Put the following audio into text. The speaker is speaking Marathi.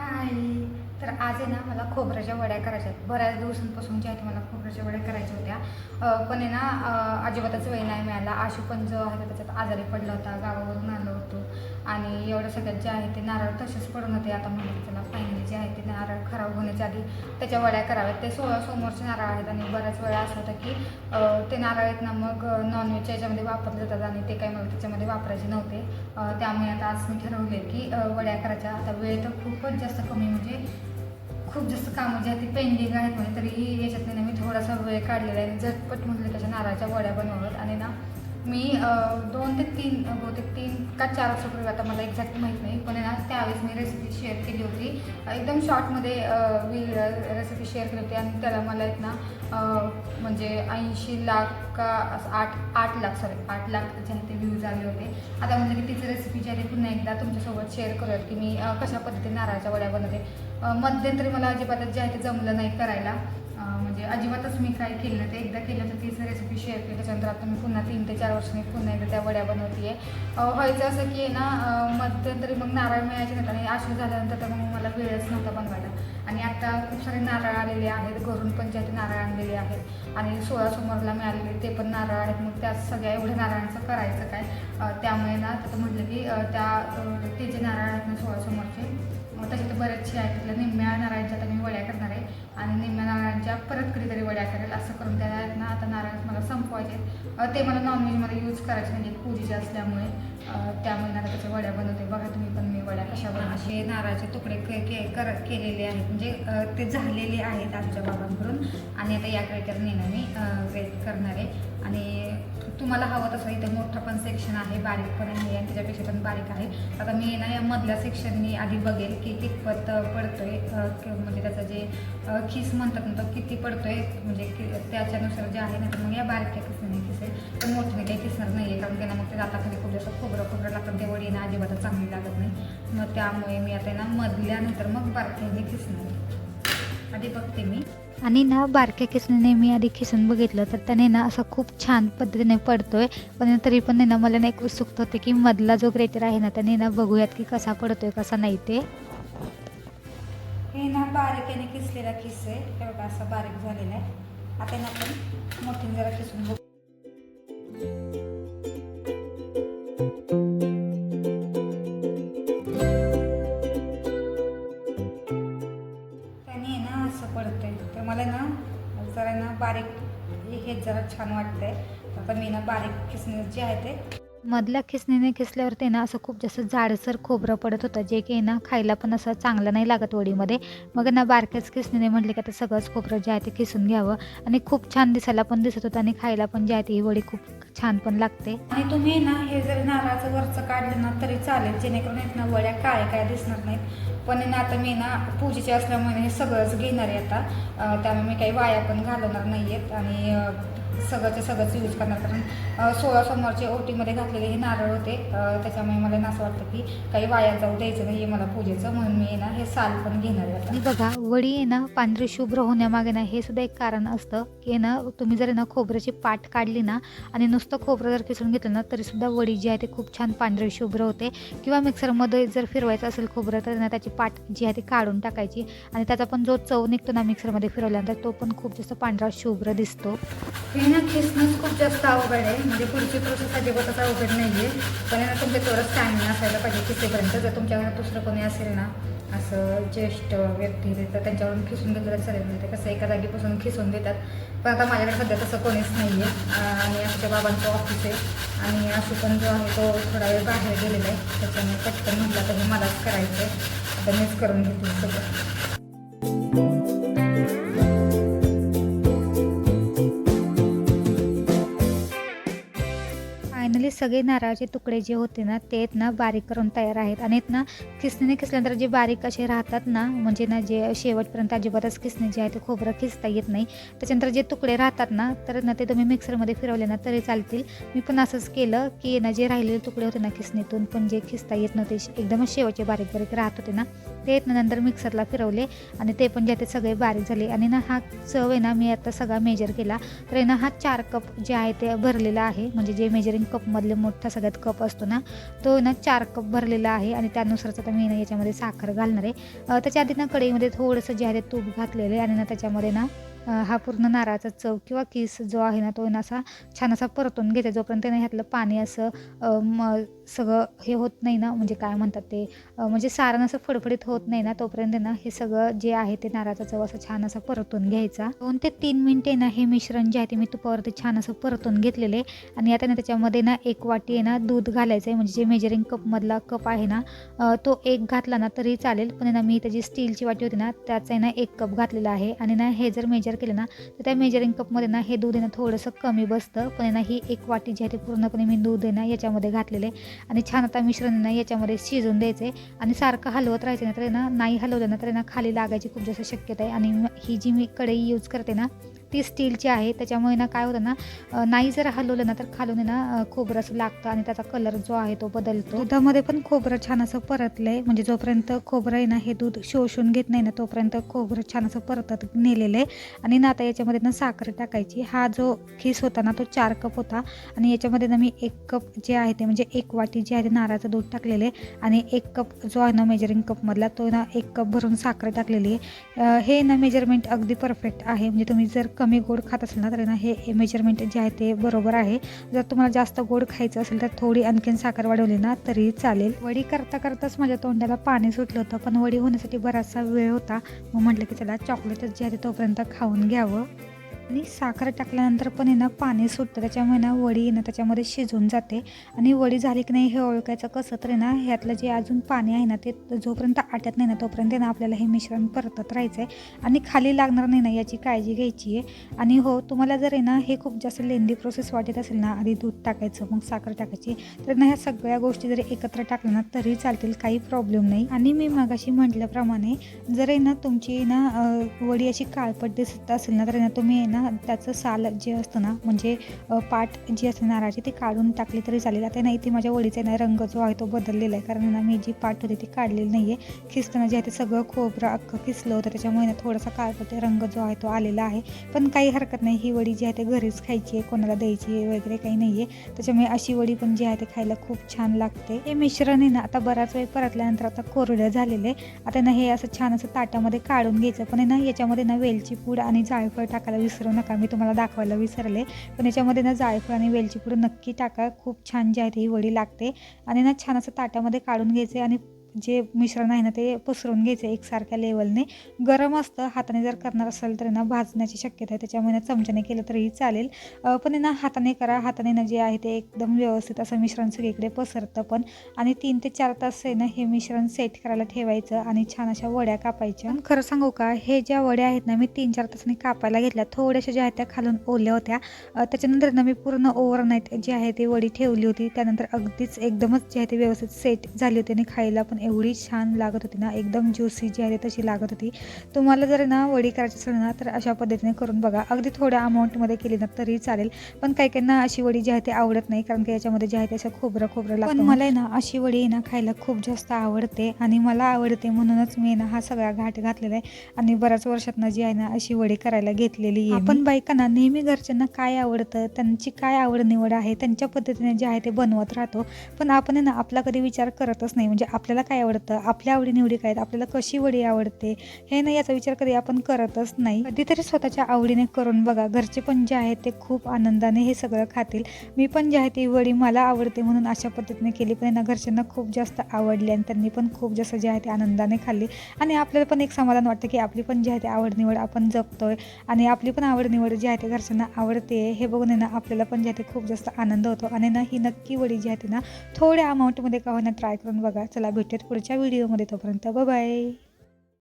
हाय तर आज आहे ना मला खोबऱ्याच्या वड्या करायच्या आहेत. बऱ्याच दिवसांपासून ज्या आहेत मला खोबऱ्याच्या वड्या करायच्या होत्या. पण आहे ना अजिबातच वेळ नाही मिळाला. आशू पण जो आहे त्याच्यात आजारी पडला होता गावावरून आलो होतो. आणि एवढं सगळ्यात जे आहे ते नारळ तसेच पडून होते. आता म्हणजे त्याला फायनली जे आहे ते नारळ खराब होण्याच्या आधी त्याच्या वड्या कराव्यात. ते सोळा समोरचे नारळ आहेत आणि बऱ्याच वेळा असं होतं की ते नारळ आहेत ना मग नॉनव्हेजच्या याच्यामध्ये वापरले जातात आणि ते काही मला त्याच्यामध्ये वापरायचे नव्हते. त्यामुळे आता आज मी ठरवले की वड्या करायच्या. आता वेळ तर खूपच जास्त कमी म्हणजे खूप जास्त कामं जी आहेत ती पेंडिंग आहेत म्हणजे तरीही याच्यातनं ना मी थोडासा वेळ काढलेला आहे. झटपट म्हटलं त्याच्या नारळाच्या वड्या बनवत आणि ना मी दोन ते तीन बहुतेक तीन का चार वर्षापूर्वी आता मला एक्झॅक्ट माहीत नाही पण आहे ना त्यावेळेस मी रेसिपी शेअर केली होती. एकदम शॉर्टमध्ये रेसिपी शेअर केली होती आणि त्याला मला आहेत ना म्हणजे ऐंशी लाख का असं आठ आठ लाख सॉरी आठ लाख जे ते व्ह्यूज आले होते. आता म्हणजे की तिची रेसिपी जी आहे पुन्हा एकदा तुमच्यासोबत शेअर करूयात की मी कशा पद्धतीने नारळाच्या वड्या बनवते. मध्यंतरी मला अजिबातच जे आहे ते जमलं नाही करायला. म्हणजे अजिबातच मी काय केलं नाही. ते एकदा केलं तर तीच रेसिपी शेअर केली. त्याच्यानंतर आता मी पुन्हा तीन ते चार वर्षांनी पुन्हा एकदा त्या वड्या बनवते व्हायचं असं की ना मध्यंतरी मग नारळ मिळायचे नाहीत आणि आशू झाल्यानंतर तर मग मला वेळच नव्हता बनवायला आणि आता खूप सारे नारळ आलेले आहेत. घरून पण जे नारळ आणलेले आहेत. आणि सोळा सोमवारला मिळालेले ते पण नारळ आहेत. मग त्या सगळ्या एवढ्या नारळांचं करायचं काय? त्यामुळे ना तर म्हटलं की त्या ते जे नारळ आहेत ना सोळा सोमवारचे अं, त्याच्यात बरेचसे आहेत त्यातल्या निम्म्या नारळांच्या आता मी वड्या करणार आहे आणि निम्म्या नारळांच्या परत कधीतरी वड्या करेल असं करून त्या ना आता नारळ मला संपवायचे आहेत. ते मला नॉनव्हेजमध्ये यूज करायचे म्हणजे पूजेचे असल्यामुळे. त्या त्यामुळे त्याच्या वड्या बनवते. बघा तुम्ही पण मी वड्या कशा असे नारळाचे तुकडे के के कर केलेले आहेत. म्हणजे ते झालेले आहेत आमच्या बाबांकडून. आणि आता याकडे तर नेणं मी वेट करणार आहे. आणि तुम्हाला हवं तसं इथं मोठं पण सेक्शन आहे बारीक पण आहे आणि त्याच्यापेक्षा पण बारीक आहे. आता मी ना या मधल्या सेक्शननी आधी बघेल की कितपत पडतो पडतोय म्हणजे त्याचं जे खिस म्हणतात ना तो किती पडतोय म्हणजे की त्याच्यानुसार जे आहे ना तर मग या बारीकच्या खिसने खिसेल. पण मोठ्याने काही खिसणार नाही आहे कारण त्यांना मग ते दाताखाली खूप जास्त खोबरं खोबरं लागतं ते वडी ना अजिबातच चांगली लागत नाही. मग त्यामुळे मी आता ना मधल्यानंतर मग बारक्याने खिसणार. आधी बघते मी. आणि ना बारक्या किसनीने मी आधी खिसून बघितलं तर त्याने ना असं खूप छान पद्धतीने पडतोय. पण तरी पण ना मला ना एक उत्सुकता होते की मधला जो ग्रेटर आहे ना त्याने ना बघूयात की कसा पडतोय कसा नाही ते. हे ना बारीक किसलेला किस आहे. बघा असं बारीक झालेला आहे. आता ना आपण मोठीने जरा किसून बघू. छान वाटतंय. आता मी ना बारीक किसणे जे आहे ते मधल्या खिसणीने खिसल्यावर ते ना असं खूप जास्त जाडसर खोबरं पडत होतं. जे की ना खायला पण असं चांगलं नाही लागत वडीमध्ये. मग ना बारक्याच खिसणीने म्हटले की आता सगळंच खोबरं जे आहे ते खिसून घ्यावं. आणि खूप छान दिसायला पण दिसत होतं आणि खायला पण जे आहे ते ही वडी खूप छान पण लागते. आणि तुम्ही ना हे जर नारळाचं वरचं काढलं ना तरी चालेल जेणेकरून आहेत ना वड्या काळ्या काय दिसणार नाहीत. पण ना आता मी ना पूजेचे असल्यामुळे हे सगळंच घेणार आहे आता. त्यामुळे मी काही वाया पण घालवणार नाही आहेत आणि अं, सगळंचे यूज करणार. कारण सोळा सोमवारचे ओटीमध्ये घातलेले हे नारळ होते. त्याच्यामुळे मला ना असं वाटतं की काही वाया जाऊ द्यायचं नाही मला पूजेचं. म्हणून मी ना हे साल पण घेणार आहे बघा वडी आहे ना पांढरी शुभ्र होण्यामागे ना हे सुद्धा एक कारण असतं की ना तुम्ही जर ना खोबऱ्याची पाट काढली ना आणि नुसतं खोबरं जर किसून घेतलं ना तरी सुद्धा वडी जी आहे ती खूप छान पांढरी शुभ्र होते. किंवा मिक्सरमध्ये जर फिरवायचं असेल खोबरं तर ना त्याची पाट जी आहे ती काढून टाकायची आणि त्याचा पण जो चव निघतो ना मिक्सरमध्ये फिरवल्यानंतर तो पण खूप जास्त पांढरा शुभ्र दिसतो. ना खिसणंच खूप जास्त अवघड आहे. म्हणजे पुढची प्रोसेस अजिबातच अवघड नाही आहे पण आहे ना तुमच्या तेवढं स्टॅमिना असायला पाहिजे खिसेपर्यंत जर तुमच्याकडे दुसरं कोणी असेल ना असं ज्येष्ठ व्यक्ती तर त्यांच्यावरून खिसून घेतलं तर चालेल. म्हणजे कसं एका जागीपासून खिसून देतात. पण आता माझ्याकडे सध्या तसं कोणीच नाही आहे आणि आमच्या बाबांचं ऑफिस आहे. आणि असं पण जो आहे तो थोडा वेळ बाहेर गेलेला आहे. त्याच्यामुळे पटकन म्हटलं तर मलाच करायचं आहे आता मीच करून घेते सगळं. सगळे नारळाचे तुकडे जे होते ना ते ना बारीक करून तयार आहेत. आणि ना खिसणीने खिसल्यानंतर जे बारीक असे राहतात ना म्हणजे ना जे शेवटपर्यंत अजिबातच खिसणे जे आहे ते खोबरं खिसता येत नाही. त्याच्यानंतर जे तुकडे राहतात ना तर ना ते तुम्ही मिक्सरमध्ये फिरवले ना तरी चालतील. मी पण असंच केलं की ना जे राहिलेले तुकडे होते ना खिसणीतून पण जे खिसता येत नव्हते एकदमच शेवटचे बारीक बारीक राहत होते ना ते नंतर मिक्सरला फिरवले आणि ते पण जे आहे ते सगळे बारीक झाले. आणि ना हा चव आहे ना मी आता सगळा मेजर केला. तर आहे ना हा चार कप जे आहे ते भरलेला आहे. म्हणजे जे मेजरिंग कपमधले मोठा सगळ्यात कप असतो ना तो ना चार कप भरलेला आहे. आणि त्यानुसारच आता मी ना याच्यामध्ये साखर घालणार आहे. त्याच्या आधी ना कढईमध्ये थोडंसं जे आहे ते तूप घातलेलं आहे. आणि ना त्याच्यामध्ये ना हा पूर्ण नारळाचा चव किंवा किस जो आहे ना तो ना असा छान असा परतून घेते. जोपर्यंत ना ह्यातलं पाणी असं सगळं हे होत नाही ना म्हणजे काय म्हणतात ते म्हणजे सारण असं फडफडीत होत नाही ना तोपर्यंत ना हे सगळं जे आहे ते नारळाचा चव असं छान असं परतून घ्यायचा. दोन ते तीन मिनटे ना हे मिश्रण जे आहे ते मी तुपावरती छान असं परतून घेतलेले आणि आता ना त्याच्यामध्ये ना एक वाटी आहे ना दूध घालायचं आहे म्हणजे जे मेजरिंग कपमधला कप आहे ना तो एक घातला ना तरी चालेल. पण ना मी त्याची स्टीलची वाटी होती ना त्याचा आहे ना एक कप घातलेला आहे. आणि ना हे जर मेजर केलं ना तर त्या मेजरिंग कपमध्ये ना हे दूध आहे ना थोडंसं कमी बसतं. पण ना ही एक वाटी जी आहे ती पूर्णपणे मी दूध आहे ना याच्यामध्ये घातलेले आणि छान आता मिश्रण ना याच्यामध्ये शिजून द्यायचं आहे आणि सारखं हलवत राहायचं ना तर ना नाही हलवलं ना तर ना खाली लागायची खूप जास्त शक्यता आहे. आणि ही जी मी कढई यूज करते ना ती स्टीलची आहे त्याच्यामुळे ना काय होतं ना नाही जर हलवलं ना तर खालून ना खोबरं असं लागतं आणि त्याचा कलर जो आहे तो बदलतो. दुधामध्ये पण खोबरं छान असं परतलं आहे म्हणजे जोपर्यंत खोबरं आहे ना हे दूध शोषून घेत नाही ना तोपर्यंत खोबरं छान असं परतत नेलेलं आहे आणि ना आता याच्यामध्ये ना साखर टाकायची. हा जो खीस होता ना तो चार कप होता. आणि याच्यामध्ये ना मी एक कप जे आहे ते म्हणजे एक वाटी जे आहे ते नारळाचं दूध टाकलेलं आहे. आणि एक कप जो आहे ना मेजरिंग कपमधला तो ना एक कप भरून साखर टाकलेली आहे. हे ना मेजरमेंट अगदी परफेक्ट आहे. म्हणजे तुम्ही जर कमी गोड खात असेल ना तर ना हे मेजरमेंट जे आहे ते बरोबर आहे. जर तुम्हाला जास्त गोड खायचं असेल तर थोडी आणखीन साखर वाढवली ना तरी चालेल. वडी करता करताच माझ्या तोंडाला पाणी सुटलं होतं पण वडी होण्यासाठी बराचसा वेळ होता. मग म्हटलं की चला चॉकलेटच जे आहे तोपर्यंत खाऊन घ्यावं. आणि साखर टाकल्यानंतर पण आहे ना पाणी सुटतं त्याच्यामुळे ना वडी आहे ना त्याच्यामध्ये शिजून जाते आणि वडी झाली की नाही हे ओळखायचं कसं तर आहे ना ह्यातलं जे अजून पाणी आहे ना ते जोपर्यंत आटत नाही ना तोपर्यंत ना आपल्याला हे मिश्रण परतत राहायचं आहे आणि खाली लागणार नाही ना याची काळजी घ्यायची आहे आणि हो तुम्हाला जर आहे ना हे खूप जास्त लेंदी प्रोसेस वाटत असेल ना आधी दूध टाकायचं मग साखर टाकायची तर ना ह्या सगळ्या गोष्टी जरी एकत्र टाकल्या ना तरी चालतील काही प्रॉब्लेम नाही आणि मी मगाशी म्हटल्याप्रमाणे जर आहे ना तुमची ना वडी अशी काळपट दिसत असेल ना तर ना तुम्ही आहे ना त्याचं साल जे असतं ना म्हणजे पाठ पाट जी असते नारळाची ती काढून टाकली तरी चालेल. आता नाही ती माझ्या वडीचा आहे ना रंग जो आहे तो बदललेला आहे. कारण ना मी जी पाट होती ती काढलेली नाही आहे खिसताना जे आहे ते सगळं खोबरं अख्खं खिसलं होतं. त्याच्यामुळे ना थोडासा काळपट रंग जो आहे तो आलेला आहे. पण काही हरकत नाही. ही वडी जी आहे ते घरीच खायची आहे. कोणाला द्यायची आहे वगैरे काही नाही आहे त्याच्यामुळे अशी वडी पण जी आहे ते खायला खूप छान लागते. हे मिश्रण आहे ना आता बराच वेळ परतल्यानंतर आता कोरडं झालेलं. आहे आता ना हे असं छान असं ताटामध्ये काढून घ्यायचं. पण आहे ना याच्यामध्ये ना वेलची पूड आणि जायफळ टाकायला विसरू नका मी तुम्हाला दाखवायला विसरले. पण याच्यामध्ये ना जायफळ आणि वेलची पूड नक्की टाका. खूप छान जी आहे ती ही वडी लागते. आणि ना छान असं ताटामध्ये काढून घ्यायचे आणि जे मिश्रण आहे ना ते पसरून घ्यायचं एकसारख्या लेवलने गरम असतं हाताने जर करणार असेल तर ना भाजण्याची शक्यता आहे. त्याच्यामुळे ना चमच्याने केलं तरीही चालेल. पण ना हाताने करा. हाताने ना जे आहे ते एकदम व्यवस्थित असं मिश्रण सगळीकडे पसरतं पण. आणि तीन ते चार तास आहे ना हे मिश्रण सेट करायला ठेवायचं आणि छान अशा वड्या कापायच्या. खरं सांगू का हे ज्या वड्या आहेत ना मी तीन चार तासांनी कापायला घेतल्या. थोड्याशा ज्या आहेत त्या खालून ओल्या होत्या. त्याच्यानंतर ना मी पूर्ण ओव्हरनाईट जी आहे ती वडी ठेवली होती. त्यानंतर अगदीच एकदमच जी आहे ती व्यवस्थित सेट झाली होती आणि खायला पण एवढी छान लागत होती ना एकदम ज्युसी जी आहे तशी लागत होती. तुम्हाला जर ना वडी करायची असेल ना तर अशा पद्धतीने करून बघा. अगदी थोड्या अमाऊंटमध्ये केली ना तरी चालेल. पण काही काहींना अशी वडी जी आहे ती आवडत नाही कारण की याच्यामध्ये जे आहे ते असं खोबरं खोबरं लागतं पण मला ना अशी वडी ना खायला खूप जास्त आवडते. आणि मला आवडते म्हणूनच मी ना हा सगळा घाट घातलेला आहे. आणि बऱ्याच वर्षातनं जी आहे ना अशी वडी करायला घेतलेली आहे आपण बायकांना नेहमी घरच्यांना काय आवडतं त्यांची काय आवड निवड आहे त्यांच्या पद्धतीने जे आहे ते बनवत राहतो. पण आपण ना आपला कधी विचार करतच नाही. म्हणजे आपल्याला काय आवडतं? आपल्या आवडीनिवडी काय? आहेत आपल्याला कशी वडी आवडते? हे ना याचा विचार कधी आपण करतच नाही. कधीतरी स्वतःच्या आवडीने करून बघा. घरचे पण जे आहेत ते खूप आनंदाने हे सगळं खातील. मी पण जे आहे ती वडी मला आवडते म्हणून अशा पद्धतीने केली. पण ना घरच्यांना खूप जास्त आवडली आणि त्यांनी पण खूप जास्त जे आहे ते आनंदाने खाल्ली. आणि आपल्याला पण एक समाधान वाटतं की आपली पण जी आहे ती आवडनिवड आपण जपतोय. आणि आपली पण आवडनिवड जी आहे ते घरच्यांना आवडते. हे बघून आहे ना आपल्याला पण जे आहे ते खूप जास्त आनंद होतो. आणि ना ही नक्की वडी जी आहे ती ना थोड्या अमाऊंटमध्ये का होईना ट्राय करून बघा. चला भेटूयात पुढच्या व्हिडिओमध्ये तोपर्यंत बाय